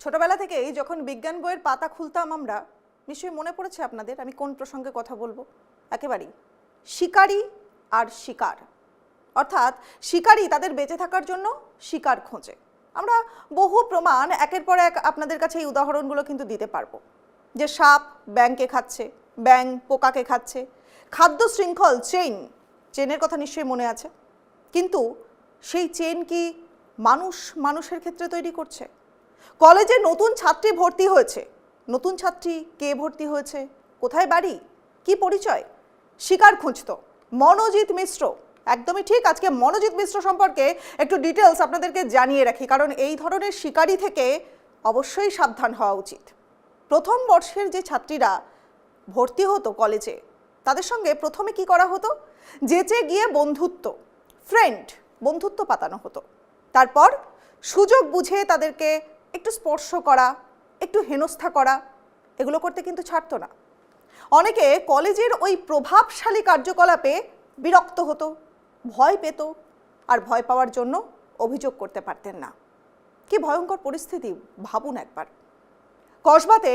ছোটবেলা থেকেই যখন বিজ্ঞান বইয়ের পাতা খুলতাম আমরা, নিশ্চয়ই মনে পড়েছে আপনাদের? আমি কোন প্রসঙ্গে কথা বলব? একেবারেই। শিকারী আর শিকার। অর্থাৎ শিকারী তাদের বেঁচে থাকার জন্য শিকার খোঁজে। আমরা বহু প্রমাণ একের পর এক আপনাদের কাছে এই উদাহরণগুলো কিন্তু দিতে পারব। যে সাপ ব্যাংকে খাচ্ছে, ব্যাং পোকাকে খাচ্ছে, খাদ্য শৃঙ্খল চেইন চেনের কথা নিশ্চয়ই মনে আছে। কিন্তু সেই চেন কি মানুষ, মানুষের ক্ষেত্রে তৈরি করছে? কলেজে নতুন ছাত্রী ভর্তি হয়েছে। নতুন ছাত্রী কে ভর্তি হয়েছে? কোথায় বাড়ি? কি পরিচয়? শিকার খুঁজতো। মনোজিৎ মিশ্র। একদমই ঠিক, আজকে মনোজিৎ মিশ্র সম্পর্কে একটু ডিটেলস আপনাদেরকে জানিয়ে রাখি, কারণ এই ধরনের শিকারী থেকে অবশ্যই সাবধান হওয়া উচিত। প্রথম বর্ষের যে ছাত্রীরা ভর্তি হতো কলেজে, তাদের সঙ্গে প্রথমে কি করা হতো? যেচে গিয়ে বন্ধুত্ব ফ্রেন্ড বন্ধুত্ব পাতানো হতো। তারপর সুযোগ বুঝে তাদেরকে একটু স্পর্শ করা, একটু হেনস্থা করা, এগুলো করতে কিন্তু ছাড়তো না। অনেকে কলেজের ওই প্রভাবশালী কার্যকলাপে বিরক্ত হতো, ভয় পেত আর ভয় পাওয়ার জন্য অভিযোগ করতে পারতেন না। কি ভয়ঙ্কর পরিস্থিতি, ভাবুন একবার। কসবাতে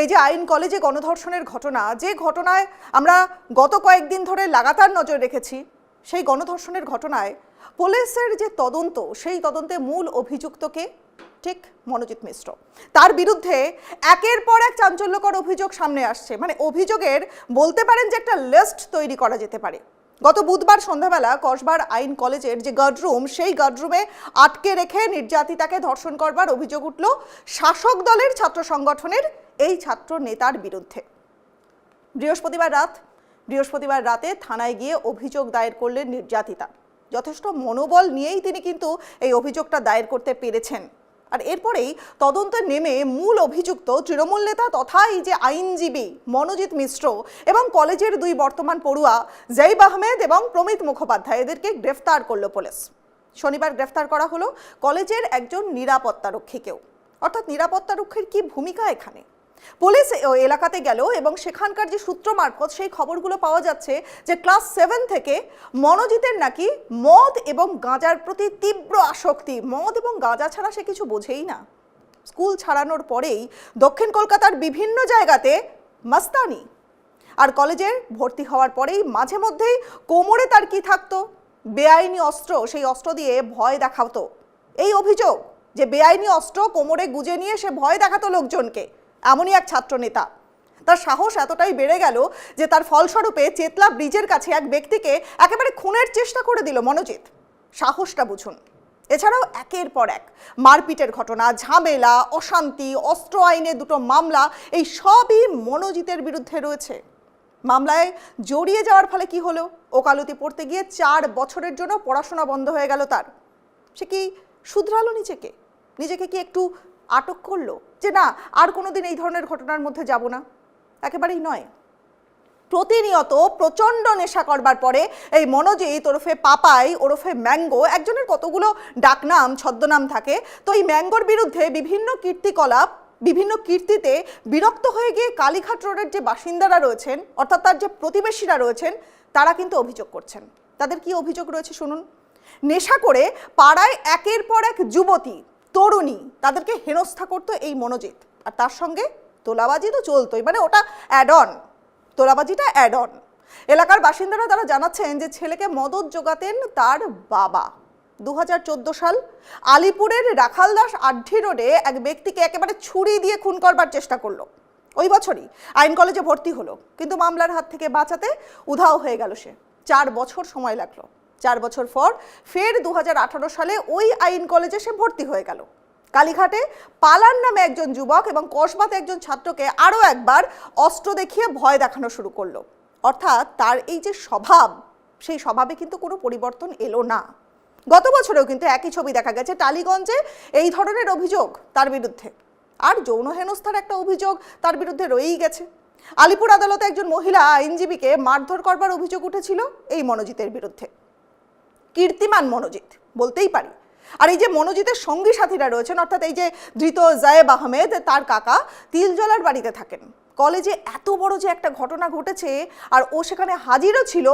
এই যে আইন কলেজে গণধর্ষণের ঘটনা, যে ঘটনায় আমরা গত কয়েকদিন ধরে লাগাতার নজর রেখেছি, সেই গণধর্ষণের ঘটনায় পুলিশের যে তদন্ত, সেই তদন্তে মূল অভিযুক্তকে ঠিক মনোজিৎ মিশ্র। তার বিরুদ্ধে একের পর এক চাঞ্চল্যকর অভিযোগ সামনে আসছে। মানে অভিযোগের বলতে পারেন যে একটা লিস্ট তৈরি করা যেতে পারে। গত বুধবার সন্ধ্যাবেলা কসবার আইন কলেজের যে গার্ডরুম সেই গার্ডরুমে আটকে রেখে নির্যাতিতাকে ধর্ষণ করবার অভিযোগ উঠল শাসক দলের ছাত্র সংগঠনের এই ছাত্র নেতার বিরুদ্ধে। বৃহস্পতিবার রাত, বৃহস্পতিবার রাতে থানায় গিয়ে অভিযোগ দায়ের করলেন নির্যাতিতা। যথেষ্ট মনোবল নিয়েই তিনি কিন্তু এই অভিযোগটা দায়ের করতে পেরেছেন। আর এরপরেই তদন্তে নেমে মূল অভিযুক্ত তৃণমূল নেতা তথা এই যে আইনজীবী মনোজিৎ মিশ্র এবং কলেজের দুই বর্তমান পড়ুয়া জৈব আহমেদ এবং প্রমিত মুখোপাধ্যায় এদেরকে গ্রেফতার করল পুলিশ। শনিবার গ্রেফতার করা হলো কলেজের একজন নিরাপত্তারক্ষীকেও অর্থাৎ নিরাপত্তারক্ষীর কি ভূমিকা এখানে? পুলিশ এলাকাতে গেল এবং সেখানকার যে সূত্র মারফত সেই খবরগুলো পাওয়া যাচ্ছে যে ক্লাস সেভেন থেকে মনোজিতের নাকি মদ এবং গাঁজার প্রতি তীব্র আসক্তি। মদ এবং গাঁজা ছাড়া সে কিছু বোঝেই না। স্কুল ছাড়ানোর পরেই দক্ষিণ কলকাতার বিভিন্ন জায়গাতে মাস্তানি। আর কলেজে ভর্তি হওয়ার পরেই মাঝে মধ্যেই কোমরে তার কি থাকতো? বেআইনি অস্ত্র, সেই অস্ত্র দিয়ে ভয় দেখাতো। এই অভিযোগ যে বেআইনি অস্ত্র কোমরে গুজে নিয়ে সে ভয় দেখাতো লোকজনকে। এমনই এক ছাত্রনেতা। তার সাহস এতটাই বেড়ে গেল যে তার ফলস্বরূপে চেতলা ব্রিজের কাছে এক ব্যক্তিকে একেবারে খুনের চেষ্টা করে দিল মনোজিৎ। সাহসটা বুঝুন। এছাড়াও একের পর এক মারপিটের ঘটনা, ঝামেলা, অশান্তি, অস্ত্র আইনে দুটো মামলা, এই সবই মনোজিতের বিরুদ্ধে রয়েছে। মামলায় জড়িয়ে যাওয়ার ফলে কি হলো? ওকালতি পড়তে গিয়ে চার বছরের জন্য পড়াশোনা বন্ধ হয়ে গেল তার। সে কি শুধরালো নিজেকে? নিজেকে কি একটু আটক করল যে না, আর কোনোদিন এই ধরনের ঘটনার মধ্যে যাব না। একেবারেই নয়। প্রতিনিয়ত প্রচণ্ড নেশা করবার পরে এই মনোজিৎ ওরফে পাপাই, ওরফে ম্যাঙ্গো, একজনের কতগুলো ডাকনাম, ছদ্মনাম থাকে, তো এই ম্যাঙ্গোর বিরুদ্ধে বিভিন্ন কীর্তিকলাপ, বিভিন্ন কীর্তিতে বিরক্ত হয়ে গিয়ে কালীঘাট রোডের যে বাসিন্দারা রয়েছেন, অর্থাৎ তার যে প্রতিবেশীরা রয়েছেন, তারা কিন্তু অভিযোগ করছেন। তাদের কি অভিযোগ রয়েছে শুনুন? নেশা করে পাড়ায় একের পর এক যুবতী তরুণী, তাদেরকে হেনস্থা করতো এই মনোজিৎ। আর তার সঙ্গে তোলাবাজি তো চলতোই মানে ওটা অ্যাড অন তোলাবাজিটা অ্যাড অন এলাকার বাসিন্দারা তারা জানাচ্ছেন যে ছেলেকে মদত জোগাতেন তার বাবা। দু হাজার চোদ্দ সাল আলিপুরের রাখালদাস আড্ডি রোডে এক ব্যক্তিকে একেবারে ছুরি দিয়ে খুন করবার চেষ্টা করল। ওই বছরই আইন কলেজে ভর্তি হলো, কিন্তু মামলার হাত থেকে বাঁচাতে উধাও হয়ে গেল সে। চার বছর সময় লাগল। চার বছর পর ফের দু হাজার আঠারো সালে ওই আইন কলেজে সে ভর্তি হয়ে গেল। কালীঘাটে পালার নামে একজন যুবক এবং কসবাতে একজন ছাত্রকে আরও একবার অস্ত্র দেখিয়ে ভয় দেখানো শুরু করল। অর্থাৎ তার এই যে স্বভাব, সেই স্বভাবে কিন্তু কোনো পরিবর্তন এলো না। গত বছরেও কিন্তু একই ছবি দেখা গেছে টালিগঞ্জে এই ধরনের অভিযোগ তার বিরুদ্ধে। আর যৌন হেনস্থার একটা অভিযোগ তার বিরুদ্ধে রয়েই গেছে। আলিপুর আদালতে একজন মহিলা আইনজীবীকে মারধর করবার অভিযোগ উঠেছিল এই মনোজিতের বিরুদ্ধে। কীর্তিমান মনোজিৎ, বলতেই পারি। আর এই যে মনোজিতের সঙ্গী সাথীরা রয়েছেন, অর্থাৎ এই যে ধৃত জায়েব আহমেদ, তার কাকা তিলজলার বাড়িতে থাকেন। কলেজে এত বড় যে একটা ঘটনা ঘটেছে, আর ও সেখানে হাজিরও ছিল,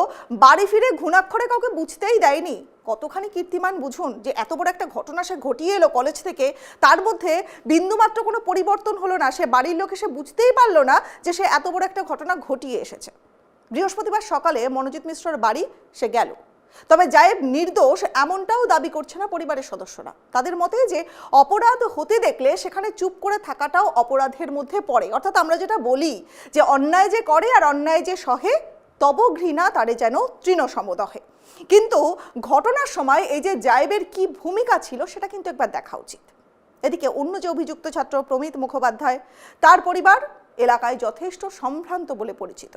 বাড়ি ফিরে ঘুণাক্ষরে কাউকে বুঝতেই দেয়নি। কতখানি কীর্তিমান বুঝুন যে এত বড় একটা ঘটনা সে ঘটিয়ে এলো কলেজ থেকে, তার মধ্যে বিন্দুমাত্র কোনো পরিবর্তন হলো না, সে বাড়ির লোক এসে বুঝতেই পারল না যে সে এত বড় একটা ঘটনা ঘটিয়ে এসেছে। বৃহস্পতিবার সকালে মনোজিৎ মিশ্রর বাড়ি, সে গেল। তবে জায়েব নির্দোষ এমনটাও দাবি করছে না পরিবারের সদস্যরা। তাদের মতে যে, অপরাধ হতে দেখলে সেখানে চুপ করে থাকাটাও অপরাধের মধ্যে পড়ে। অর্থাৎ আমরা যেটা বলি যে, অন্যায় যে করে আর অন্যায় যে সহে, তব ঘৃণা তারে যেন তৃণ সমদহে। কিন্তু ঘটনার সময় এই যে জায়েবের কি ভূমিকা ছিল সেটা কিন্তু একবার দেখা উচিত। এদিকে অন্য যে অভিযুক্ত ছাত্র প্রমিত মুখোপাধ্যায়, তার পরিবার এলাকায় যথেষ্ট সম্ভ্রান্ত বলে পরিচিত।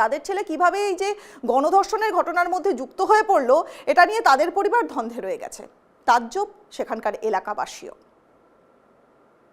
তাদের ছেলে কীভাবে এই যে গণধর্ষণের ঘটনার মধ্যে যুক্ত হয়ে পড়ল, এটা নিয়ে তাদের পরিবার ধন্ধে রয়ে গেছে। তাজ্জব, সেখানকার এলাকাবাসীও।